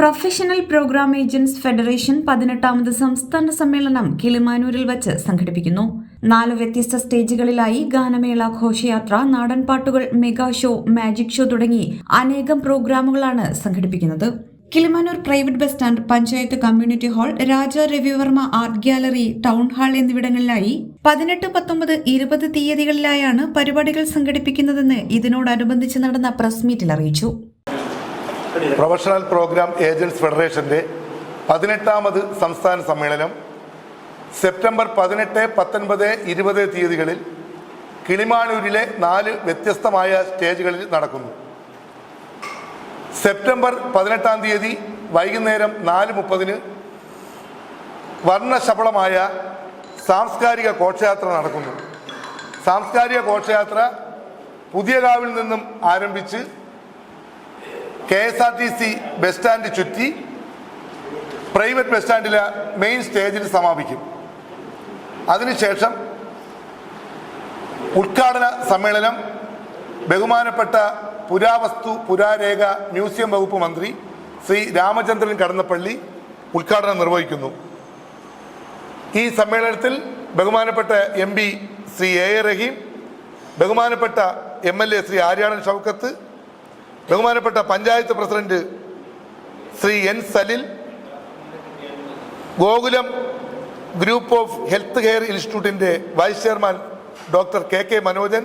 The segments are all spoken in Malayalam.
പ്രൊഫഷണൽ പ്രോഗ്രാം ഏജൻസ് ഫെഡറേഷൻ പതിനെട്ടാമത് സംസ്ഥാന സമ്മേളനം കിളിമാനൂരിൽ വച്ച് സംഘടിപ്പിക്കുന്നു. നാല് വ്യത്യസ്ത സ്റ്റേജുകളിലായി ഗാനമേള ഘോഷയാത്ര നാടൻപാട്ടുകൾ മെഗാ ഷോ മാജിക് ഷോ തുടങ്ങി അനേകം പ്രോഗ്രാമുകളാണ് സംഘടിപ്പിക്കുന്നത്. Kilimanoor private bus stand panchayat community hall Raja Ravivarma art gallery town hall എന്നിവിടങ്ങളിലായി പതിനെട്ട് പത്തൊമ്പത് ഇരുപത് തീയതികളിലായാണ് പരിപാടികൾ സംഘടിപ്പിക്കുന്നതെന്ന് ഇതിനോടനുബന്ധിച്ച് നടന്ന പ്രസ് മീറ്റിൽ അറിയിച്ചു. പ്രൊഫഷണൽ പ്രോഗ്രാം ഏജൻസ് ഫെഡറേഷന്റെ പതിനെട്ടാമത് സംസ്ഥാന സമ്മേളനം സെപ്റ്റംബർ പതിനെട്ട് പത്തൊൻപത് ഇരുപത് തീയതികളിൽ കിളിമാനൂരിലെ നാല് വ്യത്യസ്തമായ സ്റ്റേജുകളിൽ നടക്കുന്നു. സെപ്റ്റംബർ പതിനെട്ടാം തീയതി വൈകുന്നേരം നാല് മുപ്പതിന് വർണശബളമായ സാംസ്കാരിക ഘോഷയാത്ര നടക്കുന്നു. സാംസ്കാരിക ഘോഷയാത്ര പുതിയകാവിൽ നിന്നും ആരംഭിച്ച് K S R T C bus stand ചുറ്റി പ്രൈവറ്റ് ബസ് സ്റ്റാൻഡിലെ മെയിൻ സ്റ്റേജിൽ സമാപിക്കും. അതിനുശേഷം ഉദ്ഘാടന സമ്മേളനം ബഹുമാനപ്പെട്ട പുരാവസ്തു പുരാരേഖ മ്യൂസിയം വകുപ്പ് മന്ത്രി ശ്രീ രാമചന്ദ്രൻ കടന്നപ്പള്ളി ഉദ്ഘാടനം നിർവഹിക്കുന്നു. ഈ സമ്മേളനത്തിൽ ബഹുമാനപ്പെട്ട M P Shri A A Rahim ബഹുമാനപ്പെട്ട M L A Shri Aryadan Shoukath ബഹുമാനപ്പെട്ട panchayat president Shri N Salil Gokulam group of health care ഇൻസ്റ്റിറ്റ്യൂട്ടിന്റെ vice chairman doctor K K Manojan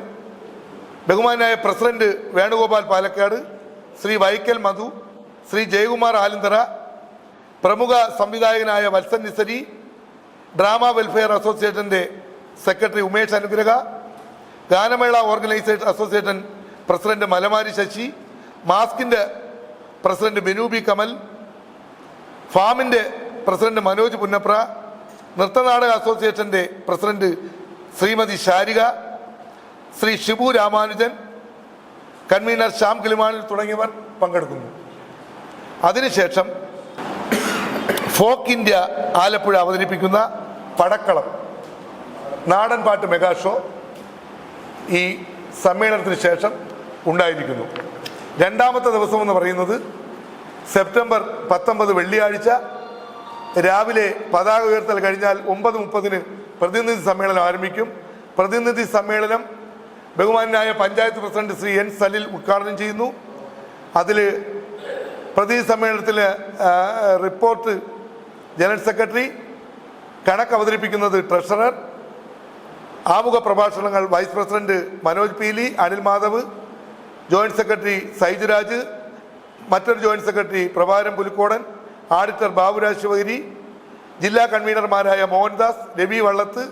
ബഹുമാനായ പ്രസിഡന്റ് വേണുഗോപാൽ പാലക്കാട് ശ്രീ വൈക്കൽ മധു ശ്രീ ജയകുമാർ ആലന്തറ പ്രമുഖ സംവിധായകനായ വത്സൻ നിസരി ഡ്രാമ വെൽഫെയർ അസോസിയേഷന്റെ സെക്രട്ടറി ഉമേഷ് അനുഗ്രഹ ഗാനമേള organisation association president Malamari Sasi മാസ്കിന്റെ president ബിനൂബി കമൽ ഫാമിന്റെ പ്രസിഡന്റ് മനോജ് പുന്നപ്ര നൃത്തനാടക അസോസിയേഷന്റെ പ്രസിഡന്റ് ശ്രീമതി ശാരിക ശ്രീ ഷിബു രാമാനുജൻ കൺവീനർ ശ്യാം കിളിമാനിൽ തുടങ്ങിയവർ പങ്കെടുക്കുന്നു. അതിനുശേഷം ഫോക്ക് ഇന്ത്യ ആലപ്പുഴ അവതരിപ്പിക്കുന്ന പടക്കളം നാടൻ പാട്ട് മെഗാ ഷോ ഈ സമ്മേളനത്തിന് ശേഷം ഉണ്ടായിരിക്കുന്നു. രണ്ടാമത്തെ ദിവസം എന്ന് പറയുന്നത് സെപ്റ്റംബർ പത്തൊമ്പത് വെള്ളിയാഴ്ച. രാവിലെ പതാക ഉയർത്തൽ കഴിഞ്ഞാൽ ഒമ്പത് മുപ്പതിന് പ്രതിനിധി സമ്മേളനം ആരംഭിക്കും. പ്രതിനിധി സമ്മേളനം ബഹുമാനായ പഞ്ചായത്ത് പ്രസിഡന്റ് ശ്രീ എൻ സലിൽ ഉദ്ഘാടനം ചെയ്യുന്നു. അതിൽ പ്രതിനിധി സമ്മേളനത്തിൽ റിപ്പോർട്ട് ജനറൽ സെക്രട്ടറി കണക്ക് അവതരിപ്പിക്കുന്നത് ട്രഷറർ ആമുഖ പ്രഭാഷണങ്ങൾ vice president Manoj Peeli Anil Madhav joint secretary Saijuraj മറ്റൊരു joint secretary പ്രഭാരം Pulikkodan auditor Baburaj Sivagiri ജില്ലാ കൺവീനർമാരായ മോഹൻദാസ് രവി വള്ളത്ത്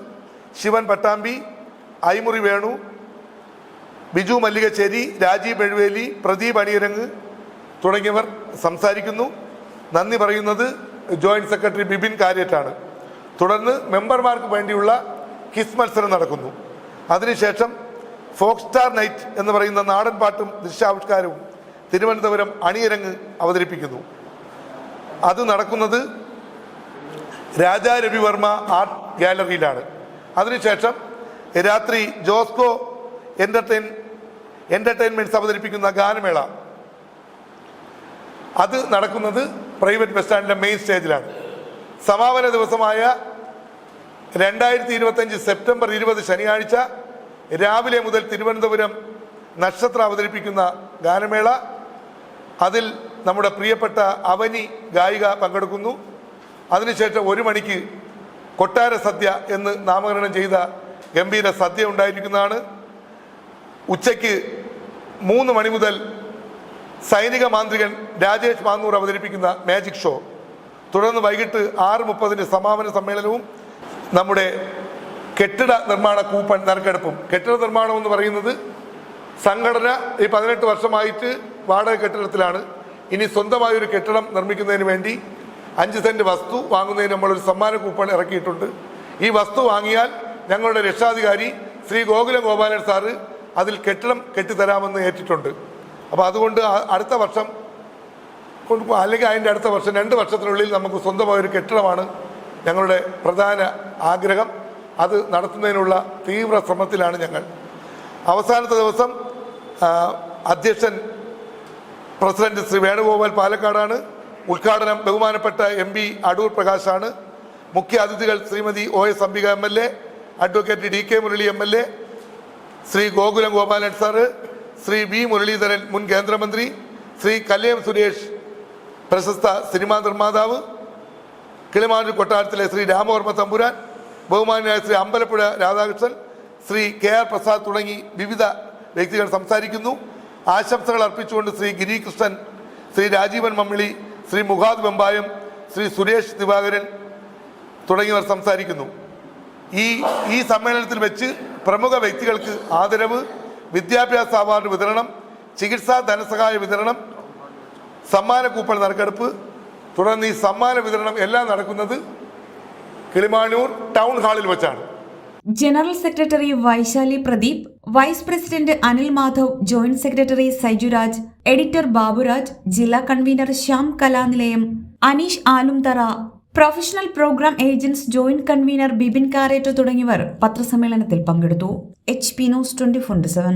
ശിവൻ പട്ടാമ്പി ഐമുറി വേണു ബിജു മല്ലികശ്ശേരി രാജീവ് എഴുവേലി പ്രദീപ് അണിയരങ്ങ് തുടങ്ങിയവർ സംസാരിക്കുന്നു. നന്ദി പറയുന്നത് ജോയിന്റ് സെക്രട്ടറി ബിബിൻ കാര്യറ്റാണ് തുടർന്ന് മെമ്പർമാർക്ക് വേണ്ടിയുള്ള കിസ് മത്സരം നടക്കുന്നു. അതിനുശേഷം ഫോക്ക് സ്റ്റാർ നൈറ്റ് എന്ന് പറയുന്ന നാടൻ പാട്ടും ദൃശ്യാവിഷ്കാരവും തിരുവനന്തപുരം അണിയരങ്ങ് അവതരിപ്പിക്കുന്നു. അത് നടക്കുന്നത് രാജാ രവിവർമ്മ ആർട്ട് ഗാലറിയിലാണ്. അതിനുശേഷം രാത്രി ജോസ്കോ എന്റർടൈൻ എന്റർടൈൻമെന്റ്സ് അവതരിപ്പിക്കുന്ന ഗാനമേള. അത് നടക്കുന്നത് പ്രൈവറ്റ് ബസ് സ്റ്റാൻഡിലെ മെയിൻ സ്റ്റേജിലാണ്. സമാപന ദിവസമായ രണ്ടായിരത്തി ഇരുപത്തഞ്ച് സെപ്റ്റംബർ ഇരുപത് ശനിയാഴ്ച രാവിലെ മുതൽ തിരുവനന്തപുരം നക്ഷത്രം അവതരിപ്പിക്കുന്ന ഗാനമേള. അതിൽ നമ്മുടെ പ്രിയപ്പെട്ട അവനി ഗായിക പങ്കെടുക്കുന്നു. അതിനുശേഷം ഒരു മണിക്ക് കൊട്ടാര സദ്യ എന്ന് നാമകരണം ചെയ്ത ഗംഭീര സദ്യ ഉണ്ടായിരിക്കുന്നതാണ്. ഉച്ചയ്ക്ക് മൂന്ന് മണി മുതൽ സൈനിക മാന്ത്രികൻ രാജേഷ് മാന്നൂർ അവതരിപ്പിക്കുന്ന മാജിക് ഷോ. തുടർന്ന് വൈകിട്ട് ആറ് മുപ്പതിന് സമാപന സമ്മേളനവും നമ്മുടെ കെട്ടിട നിർമ്മാണ കൂപ്പൺ നറുക്കെടുപ്പും. കെട്ടിട നിർമ്മാണം എന്ന് പറയുന്നത് സംഘടന ഈ പതിനെട്ട് വർഷമായിട്ട് വാടക കെട്ടിടത്തിലാണ്. ഇനി സ്വന്തമായ ഒരു കെട്ടിടം നിർമ്മിക്കുന്നതിന് വേണ്ടി അഞ്ച് സെന്റ് വസ്തു വാങ്ങുന്നതിന് നമ്മളൊരു സമ്മാന കൂപ്പൺ ഇറക്കിയിട്ടുണ്ട്. ഈ വസ്തു വാങ്ങിയാൽ ഞങ്ങളുടെ രക്ഷാധികാരി ശ്രീ ഗോകുല ഗോപാലൻ സാറ് അതിൽ കെട്ടിടം കെട്ടിത്തരാമെന്ന് ഏറ്റിട്ടുണ്ട്. അപ്പോൾ അതുകൊണ്ട് അടുത്ത വർഷം അല്ലെങ്കിൽ അതിന്റെ അടുത്ത വർഷം രണ്ട് വർഷത്തിനുള്ളിൽ നമുക്ക് സ്വന്തമായ ഒരു കെട്ടിടമാണ് ഞങ്ങളുടെ പ്രധാന ആഗ്രഹം. അത് നടത്തുന്നതിനുള്ള തീവ്ര ശ്രമത്തിലാണ് ഞങ്ങൾ. അവസാനത്തെ ദിവസം അധ്യക്ഷൻ പ്രസിഡന്റ് ശ്രീ വേണുഗോപാൽ പാലക്കാടാണ്. ഉദ്ഘാടനം ബഹുമാനപ്പെട്ട എം പി അടൂർ പ്രകാശാണ്. മുഖ്യ അതിഥികൾ Shrimati O S Ambika M L A advocate D K Murali M L A Shri Gokulam Gopalan sir Shri V Muraleedharan മുൻ കേന്ദ്രമന്ത്രി ശ്രീ കല്യം സുരേഷ് പ്രശസ്ത സിനിമാ നിർമ്മാതാവ് കിളിമാനൂർ കൊട്ടാരത്തിലെ ശ്രീ രാമവർമ്മ തമ്പുരാൻ ബഹുമാനായ ശ്രീ അമ്പലപ്പുഴ രാധാകൃഷ്ണൻ ശ്രീ കെ ആർ പ്രസാദ് തുടങ്ങി വിവിധ വ്യക്തികൾ സംസാരിക്കുന്നു. ആശംസകൾ അർപ്പിച്ചുകൊണ്ട് ശ്രീ ഗിരികൃഷ്ണൻ ശ്രീ രാജീവൻ മമ്മിളി ശ്രീ മുഖാദ് ബമ്പായം ശ്രീ സുരേഷ് ദിവാകരൻ തുടങ്ങിയവർ സംസാരിക്കുന്നു. ഈ ഈ സമ്മേളനത്തിൽ വെച്ച് പ്രമുഖ വ്യക്തികൾക്ക് ആദരവ് വിദ്യാഭ്യാസ അവാർഡ് വിതരണം ചികിത്സാ ധനസഹായ വിതരണം സമ്മാന കൂപ്പൺ നറുക്കെടുപ്പ് തുടർന്ന് ഈ സമ്മാന വിതരണം എല്ലാം നടക്കുന്നത് കിളിമാനൂർ ടൗൺ ഹാളിൽ വെച്ചാണ്. General secretary Vaishali Pradeep vice president Anil Madhav joint secretary Saijuraj editor Baburaj ജില്ലാ convener Shyam Kalanilayam Aneesh Alumthara professional program agents joint convener Bibin കാരേറ്റോ തുടങ്ങിയവർ പത്രസമ്മേളനത്തിൽ പങ്കെടുത്തു. H P news twenty four seven.